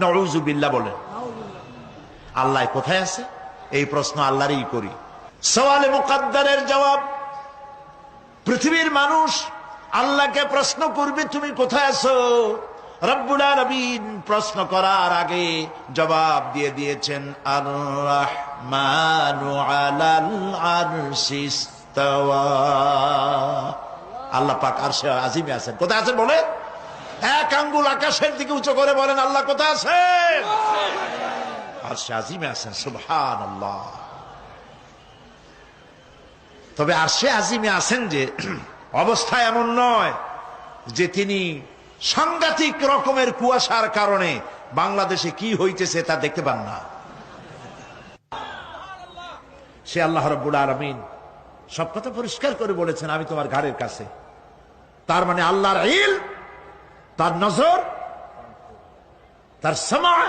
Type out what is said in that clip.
নরুজুবিল্লা বলেন। আল্লাহ কোথায় আছে? এই প্রশ্ন আল্লাহরই করি। সওয়ালে মুকাদ্দারের জবাব, পৃথিবীর মানুষ আল্লাহকে প্রশ্ন করবে, তুমি কোথায় আছো? রব্বুল আলামিন প্রশ্ন করার আগে জবাব দিয়ে দিয়েছেন আর রহমানু আলাল আল্লাহ পাক আরশে আজিমে আছেন। কোথায় আছেন বলে এক আঙ্গুল আকাশের দিকে উঁচু করে বলেন, আল্লাহ কোথায় আছেন? আরশে আজিমে আছেন, সুবহানাল্লাহ। তবে আরশে আজিমে আছেন যে, অবস্থা এমন নয় যে তিনি সাংঘাতিক রকমের কুয়াশার কারণে বাংলাদেশে কি হইতেছে তা দেখতে পান না। সে আল্লাহ রব্বুল আলমিন সব কথা পরিষ্কার করে বলেছেন, আমি তোমার ঘাড়ের কাছে। তার মানে আল্লাহর ইল তার নজর তার সময়